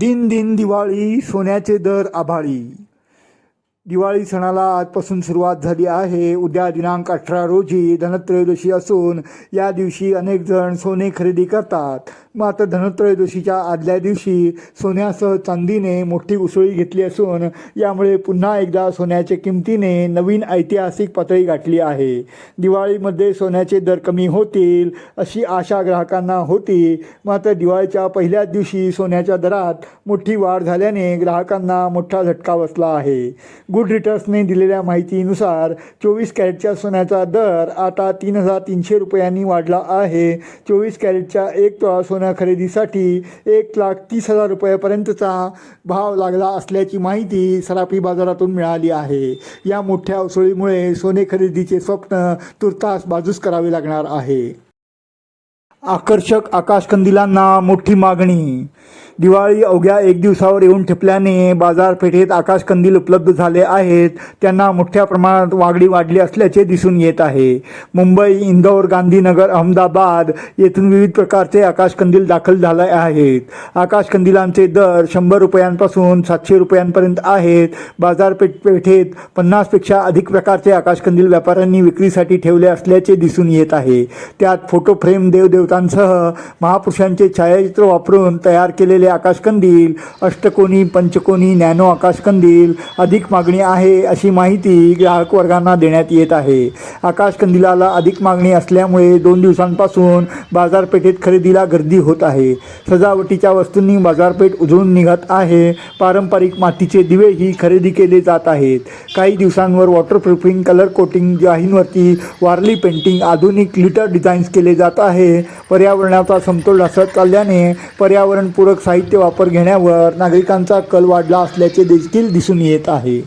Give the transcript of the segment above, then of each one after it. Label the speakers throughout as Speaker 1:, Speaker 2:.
Speaker 1: दिन दिन दिवाळी सोन्याचे दर आभाळी. दिवाळी सणाला आजपासून सुरुवात झाली आहे. उद्या दिनांक अठरा रोजी धनत्रयोदशी असून या दिवशी अनेक जण सोने खरेदी करतात. मात्र धनत्रयोदशीच्या आदल्या दिवशी सोन्यासह चांदीने मोठी उसळी घेतली असून यामुळे पुन्हा एकदा सोन्याच्या किमतीने नवीन ऐतिहासिक पातळी गाठली आहे. दिवाळीमध्ये सोन्याचे दर कमी होतील अशी आशा ग्राहकांना होती. मात्र दिवाळीच्या पहिल्याच दिवशी सोन्याच्या दरात मोठी वाढ झाल्याने ग्राहकांना मोठा झटका बसला आहे. गुड रिटर्सने दिलेल्या माहितीनुसार चोवीस कॅरेटच्या सोन्याचा दर आता तीन हजार तीनशे रुपयांनी वाढला आहे. चोवीस कॅरेटच्या एक तोळा सोन्या खरेदीसाठी एक लाख तीस हजार रुपयापर्यंतचा भाव लागला असल्याची माहिती सराफी बाजारातून मिळाली आहे. या मोठ्या उसळीमुळे सोने खरेदीचे स्वप्न तुर्तास बाजूस करावे लागणार आहे. आकर्षक आकाशकंदिलांना मोठी मागणी दिवाळी अवघ्या एक दिवसावर येऊन ठेपल्याने बाजारपेठेत आकाशकंदील उपलब्ध झाले आहेत. त्यांना मोठ्या प्रमाणात वागडी वाढली असल्याचे दिसून येत आहे. मुंबई इंदौर गांधीनगर अहमदाबाद येथून विविध प्रकारचे आकाशकंदील दाखल झाले आहेत. आकाशकंदिलांचे दर शंभर रुपयांपासून सातशे रुपयांपर्यंत आहेत. बाजारपेठेत पन्नासपेक्षा अधिक प्रकारचे आकाशकंदील व्यापाऱ्यांनी विक्रीसाठी ठेवले असल्याचे दिसून येत आहे. त्यात फोटो फ्रेम देवदेवतांसह महापुरुषांचे छायाचित्र वापरून तयार केलेले आकाशकंदील अष्टकोनी पंचकोनी नॅनो आकाशकंदील अधिक मागणी आहे अशी माहिती ग्राहक वर्गांना देण्यात येत आहे. आकाशकंदिलाला अधिक मागणी असल्यामुळे दोन दिवसांपासून बाजारपेठेत खरेदीला गर्दी होत आहे. सजावटीच्या वस्तूंनी बाजारपेठ उजळून निघत आहे. पारंपरिक मातीचे दिवेही खरेदी केले जात आहेत. काही दिवसांवर वॉटरप्रूफिंग कलर कोटिंग जाहींवरती वारली पेंटिंग आधुनिक लिटर डिझाईन्स केले जात आहे. पर्यावरणाचा समतोल ढासळत चालल्याने पर्यावरणपूरक साहित्य वापर घेण्यावर नागरिकांचा कल वाढला असल्याचे देखील दिसून येत आहे.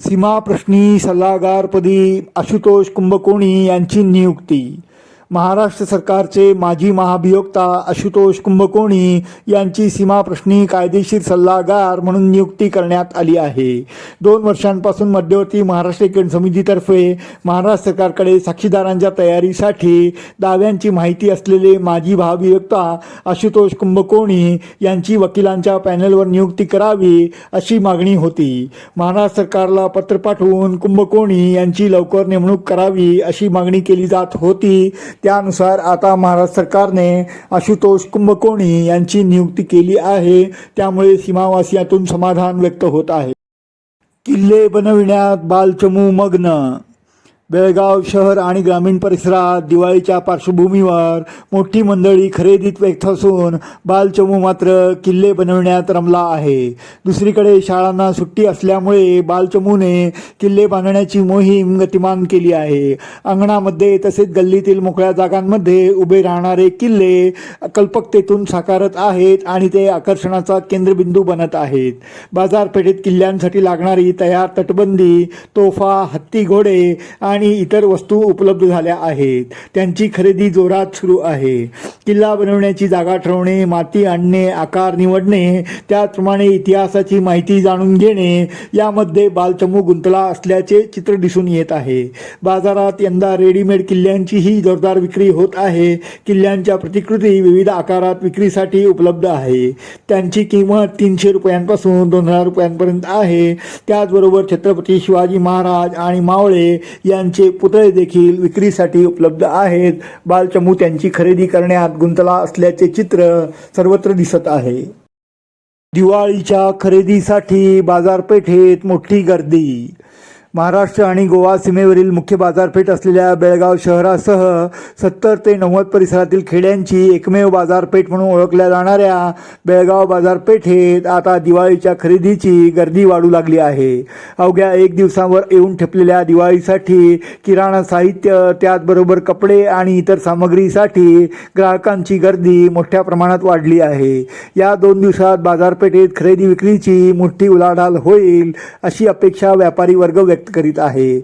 Speaker 1: सीमाप्रश्नी सल्लागारपदी आशुतोष कुंभकोणी यांची नियुक्ती. महाराष्ट्र सरकारचे माजी महाभियोक्ता आशुतोष कुंभकोणी यांची सीमाप्रश्नी कायदेशीर सल्लागार म्हणून नियुक्ती करण्यात आली आहे. दोन वर्षांपासून मध्यवर्ती महाराष्ट्र एकीकरण समितीतर्फे महाराष्ट्र सरकारकडे साक्षीदारांच्या तयारीसाठी दाव्यांची माहिती असलेले माजी महाभियोक्ता आशुतोष कुंभकोणी यांची वकिलांच्या पॅनलवर नियुक्ती करावी अशी मागणी होती. महाराष्ट्र सरकारला पत्र पाठवून कुंभकोणी यांची लवकर नेमणूक करावी अशी मागणी केली जात होती. त्यानुसार आता महाराष्ट्र सरकारने आशुतोष कुंभकोणी यांची नियुक्ती केली आहे. त्यामुळे सीमावासियातून समाधान व्यक्त होत आहे. किल्ले बनविण्यात बालचमू मग्न बेळगाव शहर आणि ग्रामीण परिसरात दिवाळीच्या पार्श्वभूमीवर मोठी मंडळी खरेदीत व्यक्त असून बालचमू मात्र किल्ले बनवण्यात रमला आहे. दुसरीकडे शाळांना सुट्टी असल्यामुळे बालचमूने किल्ले बांधण्याची मोहीम गतिमान केली आहे. अंगणामध्ये तसेच गल्लीतील मोकळ्या जागांमध्ये उभे राहणारे किल्ले कल्पकतेतून साकारत आहेत आणि ते आकर्षणाचा केंद्रबिंदू बनत आहेत. बाजारपेठेत किल्ल्यांसाठी लागणारी तयार तटबंदी तोफा हत्ती घोडे आणि इतर वस्तू उपलब्ध झाल्या आहेत. त्यांची खरेदी जोरात सुरू आहे. किल्ला बनवण्याची जागा ठरवणे माती आणणे आकार निवडणे त्याचप्रमाणे इतिहासाची माहिती जाणून घेणे यामध्ये बालचमू गुंतला असल्याचे चित्र दिसून येत आहे. बाजारात यंदा रेडीमेड किल्ल्यांचीही जोरदार विक्री होत आहे. किल्ल्यांच्या प्रतिकृती विविध आकारात विक्रीसाठी उपलब्ध आहे. त्यांची किंमत तीनशे रुपयांपासून दोन हजार रुपयांपर्यंत आहे. त्याचबरोबर छत्रपती शिवाजी महाराज आणि मावळे या यांचे पुतळे देखील विक्रीसाठी उपलब्ध आहेत. बालचमू त्यांची खरेदी करण्यात गुंतला असल्याचे चित्र सर्वत्र दिसत आहे. दिवाळीच्या खरेदीसाठी बाजारपेठेत मोठी गर्दी महाराष्ट्र आणि गोवा सीमेवरील मुख्य बाजारपेठ असलेल्या बेळगाव शहरासह सत्तर ते नव्वद परिसरातील खेड्यांची एकमेव बाजारपेठ म्हणून ओळखल्या जाणाऱ्या बेळगाव बाजारपेठेत आता दिवाळीच्या खरेदीची गर्दी वाढू लागली आहे. अवघ्या एक दिवसावर येऊन ठेपलेल्या दिवाळीसाठी किराणा साहित्य त्याचबरोबर कपडे आणि इतर सामग्रीसाठी ग्राहकांची गर्दी मोठ्या प्रमाणात वाढली आहे. या दोन दिवसात बाजारपेठेत खरेदी विक्रीची मोठी उलाढाल होईल अशी अपेक्षा व्यापारी वर्ग व्यक्त करीत आहे.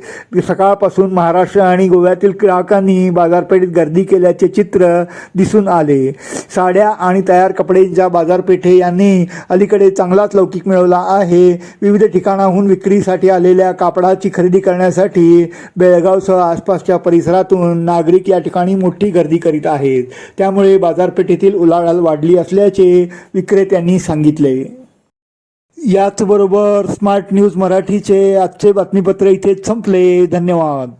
Speaker 1: सकाळपासून महाराष्ट्र आणि गोव्यातील ग्राहकांनी बाजारपेठेत गर्दी केल्याचे चित्र दिसून आले. साड्या आणि तयार कपड्यांच्या बाजारपेठे यांनी अलीकडे चांगलाच लौकिक मिळवला आहे विविध ठिकाणाहून विक्रीसाठी आलेल्या कापडाची खरेदी करण्यासाठी बेळगावसह आसपासच्या परिसरातून नागरिक या ठिकाणी मोठी गर्दी करीत आहेत. त्यामुळे बाजारपेठेतील उलाढाल वाढली असल्याचे विक्रेत्यांनी सांगितले. याचबरोबर स्मार्ट न्यूज मराठीचे आजचे बातमीपत्र इथेच संपले. धन्यवाद.